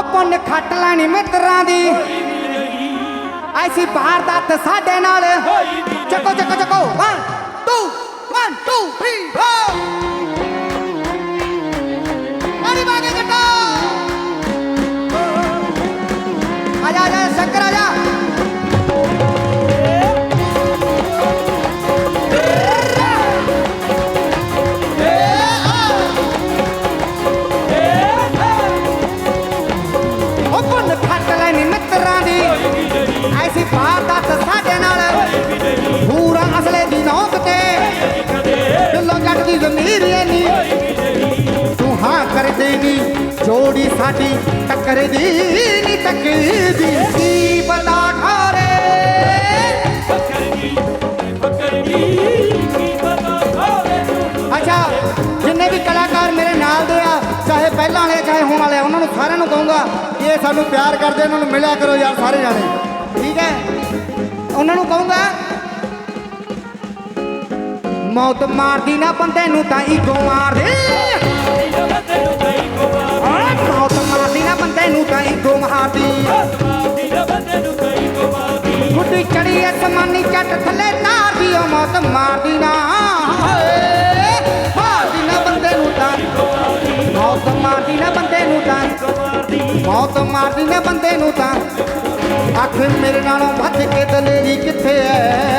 ਉਹ ਪੁੰਨ ਖੱਟ ਲੈਣੀ ਮਿੱਤਰਾਂ ਦੀ। ਐਸੀ ਵਾਰਦਾਤ ਸਾਡੇ ਨਾਲ। ਚੱਕੋ ਚੱਕੋ ਚੱਕੋ। 1 2 1 2 3 4 ਅਰੇ ਬਾਗੇ ਗੱਟਾ ਆ ਜਾ ਜਾ, ਸ਼ੰਕਰ ਹਾਂ ਕਰ ਦੇਨੀ ਜੋੜੀ ਸਾਡੀ ਟੱਕਰ ਦੀ ਨੀ ਟੱਕਦੀ ਕੀ ਪਤਾ ਖਾਰੇ? ਅੱਛਾ, ਜਿੰਨੇ ਵੀ ਕਲਾਕਾਰ ਮੇਰੇ ਨਾਲ ਦੇ ਆ, ਚਾਹੇ ਪਹਿਲਾਂ ਵਾਲੇ, ਚਾਹੇ ਹੁਣ ਵਾਲੇ, ਉਹਨਾਂ ਨੂੰ ਸਾਰਿਆਂ ਨੂੰ ਕਹੂੰਗਾ ਇਹ ਸਾਨੂੰ ਪਿਆਰ ਕਰਦੇ, ਉਹਨਾਂ ਨੂੰ ਮਿਲਿਆ ਕਰੋ ਯਾਰ ਸਾਰੇ ਜਾਣੇ। ਠੀਕ ਹੈ? ਉਹਨਾਂ ਨੂੰ ਕਹੂੰਗਾ, ਮੌਤ ਮਾਰਦੀ ਨਾ ਬੰਦੇ ਨੂੰ ਤਾਂ ਈਗੋ ਮਾਰਦੇ। ਗੁੱਡੀ ਚੜੀ ਅਸਮਾਨੀ ਚੱਟ ਥੱਲੇ, ਤਾਰਦੀ ਓ ਮੌਤ ਮਾਰਦੀ ਨਾ। ਮਾਰਦੀ ਨਾ ਬੰਦੇ ਨੂੰ ਤਾਂ। ਮੌਤ ਮਾਰਦੀ ਨਾ ਬੰਦੇ ਨੂੰ ਤਾਂ। ਮੌਤ ਮਾਰਦੀ ਨਾ ਬੰਦੇ ਨੂੰ ਤਾਂ। ਅੱਖ ਮੇਰੇ ਨਾਲੋਂ ਵੱਧ ਕੇ ਦਲੇਰੀ ਕਿੱਥੇ ਐ ਉਹ ਮੇਰੀ 60 ਲੱਖ ਵਾਲੀ ਗੱਡੀ ਤੇਰੀ ਕਿੱਥੇ ਐ?